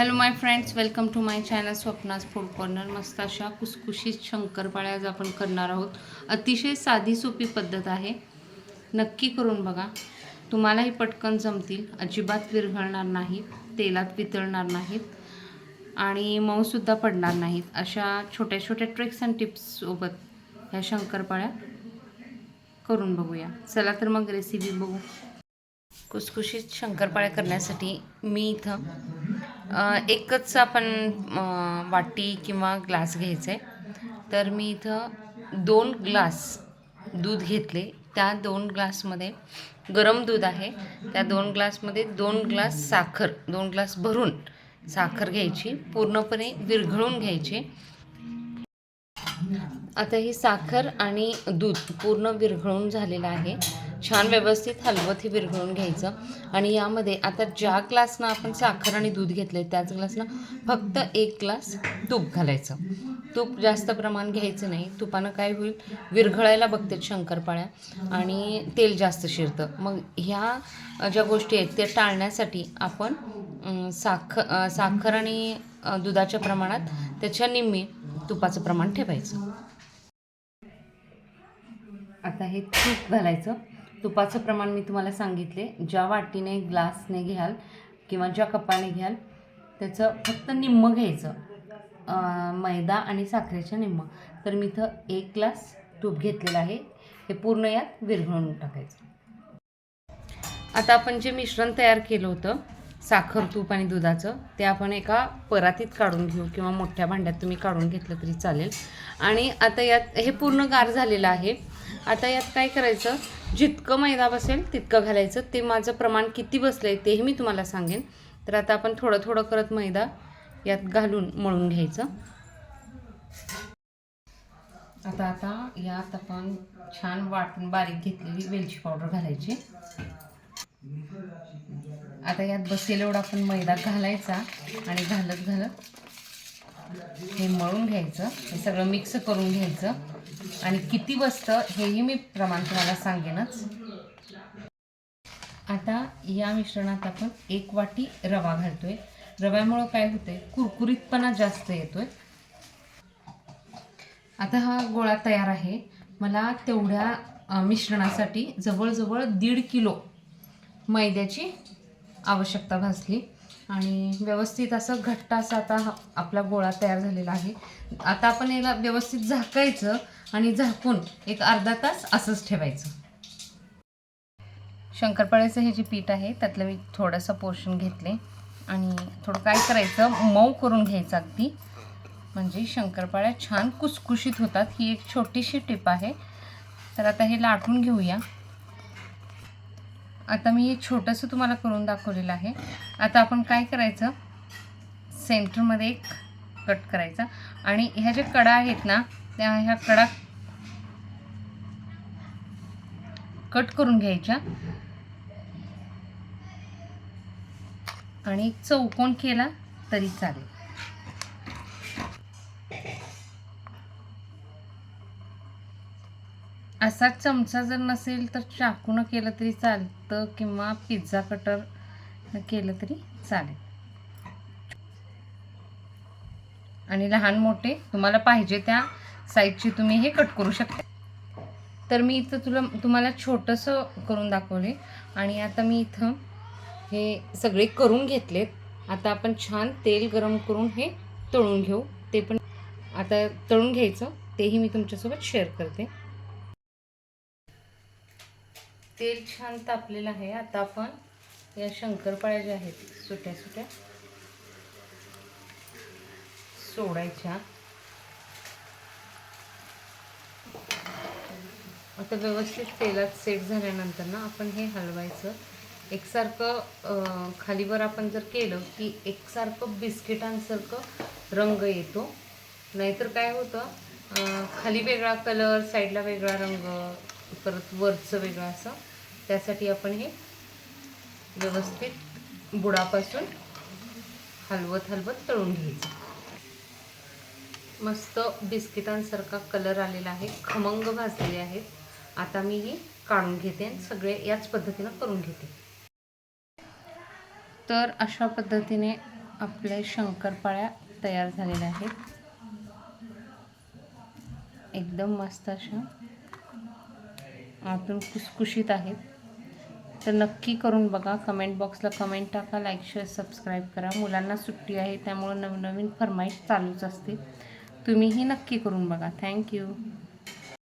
Hello my friends welcome to my channel Swapnas food corner मस्त अशा कुसकुशीत शंकरपाळ्या आज आपण करणार आहोत. अतिशय साधी सोपी पद्धत आहे. नक्की करून बघा. तुम्हालाही पटकन जमतील. अजिबात विरघळणार नाहीत. तेलात वितळणार नाहीत. आणि मऊसुद्धा पडणार नाहीत. अशा छोट्या छोट्या ट्रिक्स अँड टिप्ससोबत ह्या शंकरपाळ्या करून बघूया. चला तर मग रेसिपी बघू. कुसकुशीत शंकरपाळ्या करण्यासाठी मी इथं एकच आपण वाटी किंवा ग्लास घ्यायचं. आहे तर मी इथं दोन ग्लास दूध घेतले. त्या दोन ग्लासमध्ये गरम दूध आहे. त्या दोन ग्लासमध्ये दोन ग्लास साखर दोन ग्लास भरून साखर घ्यायची पूर्णपणे विरघळून घ्यायची. आता ही साखर आणि दूध पूर्ण विरघळून झालेलं आहे. छान व्यवस्थित हलवत हे विरघळून घ्यायचं. आणि यामध्ये आता ज्या ग्लासनं आपण साखर आणि दूध घेतलं त्याच ग्लासनं फक्त एक ग्लास तूप घालायचं. तूप जास्त प्रमाण घ्यायचं नाही. तुपानं काय होईल? विरघळायला बघतात शंकरपाळ्या आणि तेल जास्त शिरतं. मग ह्या ज्या गोष्टी आहेत त्या टाळण्यासाठी आपण साखर साखर आणि दुधाच्या प्रमाणात त्याच्या निम्मे तुपाचं प्रमाण ठेवायचं. आता हे तूप घालायचं. तुपाचं प्रमाण मी तुम्हाला सांगितले. ज्या वाटीने ग्लासने घ्याल किंवा ज्या कपाने घ्याल त्याचं फक्त निम्म घ्यायचं. मैदा आणि साखरेच्या निम्म. तर मी इथं एक ग्लास तूप घेतलेलं आहे. हे पूर्ण यात विरघळून टाकायचं. आता आपण जे मिश्रण तयार केलं होतं साखर तूप आणि दुधाचं ते आपण एका परातीत काढून घेऊ किंवा मोठ्या भांड्यात तुम्ही काढून घेतलं तरी चालेल. आणि आता यात हे पूर्ण गार झालेलं आहे. आता यात काय करायचं जितकं मैदा बसेल तितकं घालायचं. ते माझं प्रमाण किती बसलं आहे तेही मी तुम्हाला सांगेन. तर आता आपण थोडं थोडं करत मैदा यात घालून मळून घ्यायचं. आता आता यात आपण छान वाटून बारीक घेतलेली वेलची पावडर घालायची. आता यात बसेल एवढा आपण मैदा घालायचा आणि घालत घालत हे मळून घ्यायचं. हे सगळं मिक्स करून घ्यायचं. आणि किती बसतं हेही मी प्रमाण तुम्हाला सांगेनच. आता या मिश्रणात आपण एक वाटी रवा घालतोय. रव्यामुळं काय होतंय? कुरकुरीतपणा जास्त येतोय. आता हा गोळा तयार आहे. मला तेवढ्या मिश्रणासाठी जवळजवळ दीड किलो मैद्याची आवश्यकता भासली. आणि व्यवस्थित असं घट्ट असा आता आपला गोळा तयार झालेला आहे. आता आपण याला व्यवस्थित झाकायचं आणि झाकून एक अर्धा तास असंच ठेवायचं. शंकरपाळ्याचं हे जे पीठ आहे त्यातलं मी थोडंसं पोर्शन घेतले. आणि थोडं काय करायचं मऊ करून घ्यायचं अगदी. म्हणजे शंकरपाळ्या छान कुसकुशीत होतात. ही एक छोटीशी टिप आहे. तर आता हे लाटून घेऊया. आता मी हे छोटंसं तुम्हाला करून दाखवलेलं आहे. आता आपण काय करायचं? सेंटरमध्ये एक कट करायचा. आणि ह्या ज्या कडा आहेत ना त्या ह्या कडा कट करून घ्यायच्या. आणि चौकोन केला तरी चालेल. असा चमचा जर नसेल तर चाकूनं केलं तरी चालतं किंवा पिझ्झा कटर केलं तरी चालेल. आणि लहान मोठे तुम्हाला पाहिजे त्या साईजची तुम्ही हे कट करू शकता. तर मी इथं तुला तुम्हाला छोटंसं करून दाखवले. आणि आता मी इथं हे सगळे करून घेतलेत. आता आपण छान तेल गरम करून हे तळून घेऊ. ते पण आता तळून घ्यायचं. तेही मी तुमच्यासोबत शेअर करते. तेल छान तापलेलं आहे. आता आपण या शंकरपाळ्या ज्या आहेत सुट्या सुट्या सोडायच्या. आता व्यवस्थित तेलात सेट झाल्यानंतर ना आपण हे हलवायचं. एकसारखं खालीवर आपण जर केलं की एकसारखं बिस्किटांसारखं रंग येतो. नाहीतर काय होतं खाली वेगळा कलर साईडला वेगळा रंग परत वरचं वेगळं असं त्यासाठी आपण हे व्यवस्थित बुडापासून हलवत हलवत तळून घ्यायचं. मस्त बिस्किटांसारखा कलर आलेला आहे. खमंग भाजलेले आहेत. आता मी हे काढून घेते आणि सगळे याच पद्धतीनं करून घेते. तर अशा पद्धतीने आपल्या शंकरपाळ्या तयार झालेल्या आहेत. एकदम मस्त अशा आतून कुसकुशीत आहेत. तर नक्की करून बघा. कमेंट बॉक्सला कमेंट टाका लाईक शेअर सबस्क्राईब करा. मुलांना सुट्टी आहे त्यामुळं नवनवीन फरमाईश चालूच असते तुम्हीही नक्की करून बघा. थँक्यू